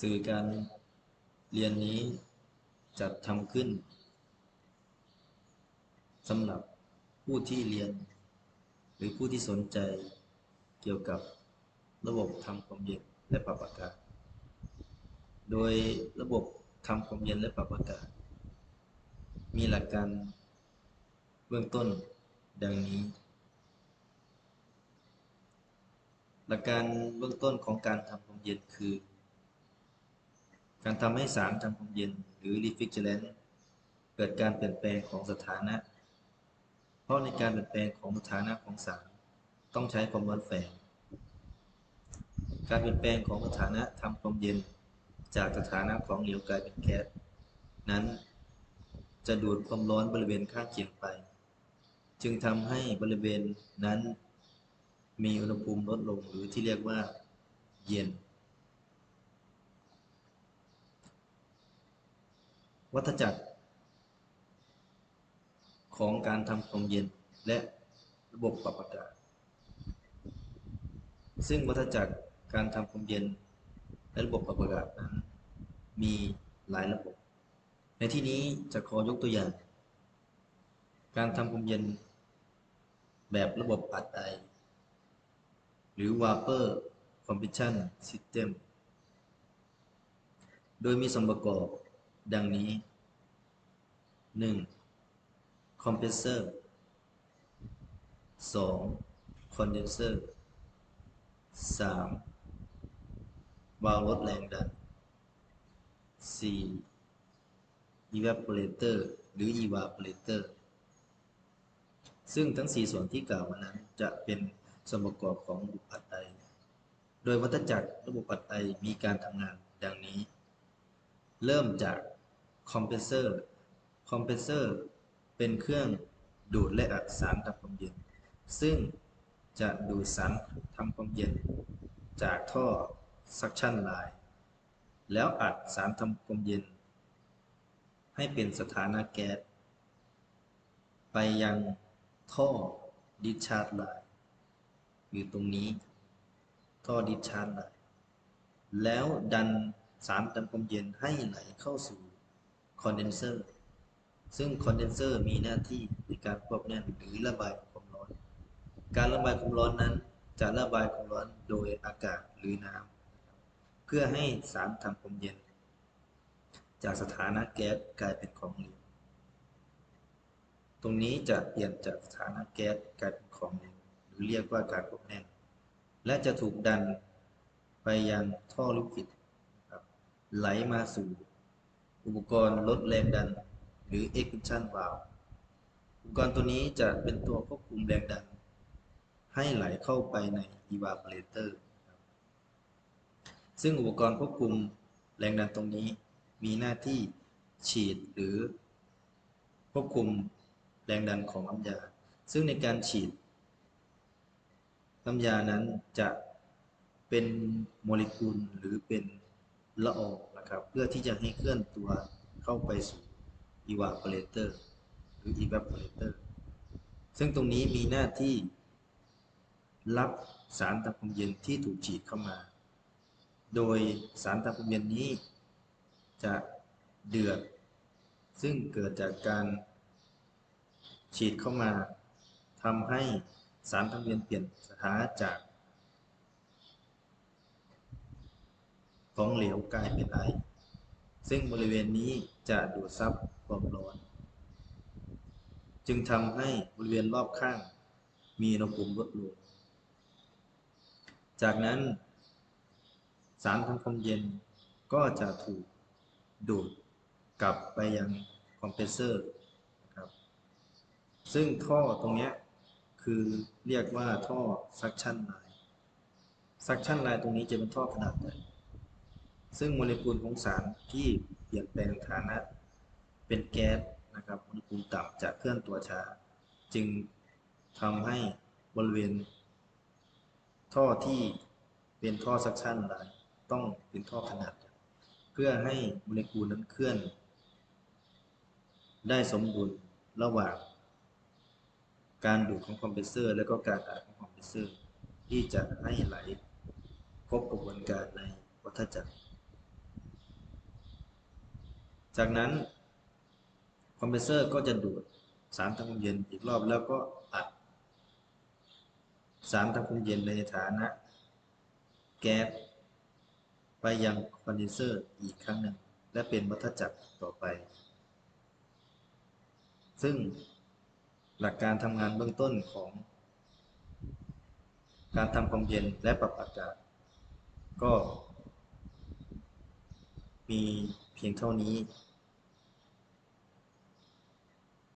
สื่อการเรียนนี้จัดทำขึ้นสำหรับผู้ที่เรียน หรือผู้ที่สนใจเกี่ยวกับระบบทำความเย็นและปรับอากาศ โดยระบบทำความเย็นและปรับอากาศ มีหลักการเบื้องต้นดังนี้ หลักการเบื้องต้นของการทำความเย็นคือ การทำให้สารทำความเย็นหรือ refrigerant เกิดการเปลี่ยนแปลงของสถานะ เพราะในการเปลี่ยนแปลงของสถานะของสารต้องใช้ความร้อนแฝงการเปลี่ยนแปลงของสถานะทำความเย็นจากสถานะของเหลวกลายเป็นแก๊สนั้นจะดูดความร้อนบริเวณข้างเคียงไป จึงทำให้บริเวณนั้นมีอุณหภูมิลดลงหรือที่เรียกว่าเย็น วัฏจักร ของการทำความเย็นและระบบปรับอากาศ ซึ่งวัฏจักรการทำความเย็น และระบบปรับอากาศนั้น มีหลายระบบ ในที่นี้จะขอยกตัวอย่าง การทำความเย็น แบบระบบอัดไอ หรือ Vapor Compression System โดยมีส่วนประกอบ ดังนี้ 1. Compressor 2. Condenser 3. วาล์วลดแรงดัน 4. evaporator หรือ evaporator ซึ่งทั้ง 4 ส่วนที่กล่าวมานั้นจะเป็นส่วนประกอบของระบบอัดไอ โดยวัฏจักรระบบอัดไอมีการทำงานดังนี้ เริ่มจาก คอมเพรสเซอร์ คอมเพรสเซอร์ เป็นเครื่องดูดและอัดสารทำความเย็น ซึ่งจะดูดสารทำความเย็น จากท่อซักชั่นไลน์แล้วอัดสารทำความเย็น ให้เป็นสถานะแก๊ส ไปยังท่อดิชาร์จไลน์อยู่ตรงนี้ ท่อดิชาร์จไลน์แล้วดันสารทำความเย็นให้ไหลเข้าสู่ คอนเดนเซอร์ซึ่งคอนเดนเซอร์มีหน้าที่ในการควบแน่นหรือระบายความร้อน การระบายความร้อนนั้นจะระบายความร้อนโดยอากาศหรือน้ำเพื่อให้สารทำความเย็น จากสถานะแก๊สกลายเป็นของเหลวตรงนี้จะเปลี่ยนจากสถานะแก๊สกลายเป็นของเหลวหรือเรียกว่าการควบแน่น และจะถูกดันไปยังท่อลิควิดไหลมาสู่ อุปกรณ์ลดแรงดัน หรือ expansion valve อุปกรณ์ตัวนี้จะเป็นตัวควบคุมแรงดัน ให้ไหลเข้าไปใน evaporator ครับซึ่งอุปกรณ์ควบคุมแรงดันตรงนี้มีหน้าที่ฉีดหรือ ควบคุมแรงดันของน้ำยา ซึ่งในการฉีด น้ำยานั้นจะเป็นโมเลกุลหรือเป็นละออง ครับ เพื่อที่จะให้เคลื่อนตัวเข้าไปสู่ evaporator หรือ evaporator ซึ่งตรงนี้มีหน้าที่รับสารทำความเย็นที่ถูกฉีดเข้ามา โดยสารทำความเย็นนี้จะเดือด ซึ่งเกิดจากการฉีดเข้ามาทำให้สารทำความเย็นเปลี่ยนสถานะจาก ของเหลวกลายเป็นไอ ซึ่งบริเวณนี้จะดูดซับความร้อน จึงทำให้บริเวณรอบข้างมีอุณหภูมิลดลง จากนั้น สารทำความเย็นก็จะถูกดูดกลับไปยังคอมเพรสเซอร์นะครับ ซึ่งท่อตรงนี้คือเรียกว่าท่อซักชั่นไลน์ซักชั่นไลน์ตรงนี้จะเป็นท่อขนาดใหญ่ ซึ่งโมเลกุลของสารที่เปลี่ยนแปลงฐานะ เป็นแก๊สนะครับอุณหภูมิต่ำจะเคลื่อนตัวช้า จึงทำให้บริเวณ ท่อที่เป็นท่อซักชั่นไลน์ต้องเป็นท่อขนาด เพื่อให้โมเลกุลนั้นเคลื่อน ได้สมดุลระหว่าง การดูดของคอมเพรสเซอร์ และก็การอัดของคอมเพรสเซอร์ ที่จะให้ไหลครบกระบวนการในวัฏจักร จากนั้นคอมเพรสเซอร์ก็จะดูดสารทำความเย็นอีกรอบแล้วก็อัด สารทำความเย็นในฐานะ แก๊สไปยังคอนเดนเซอร์อีกครั้งหนึ่ง และเป็นวัฏจักรต่อไป ซึ่งหลักการทำงานเบื้องต้นของ การทำความเย็นและปรับอากาศ ก็มี เพียงเท่านี้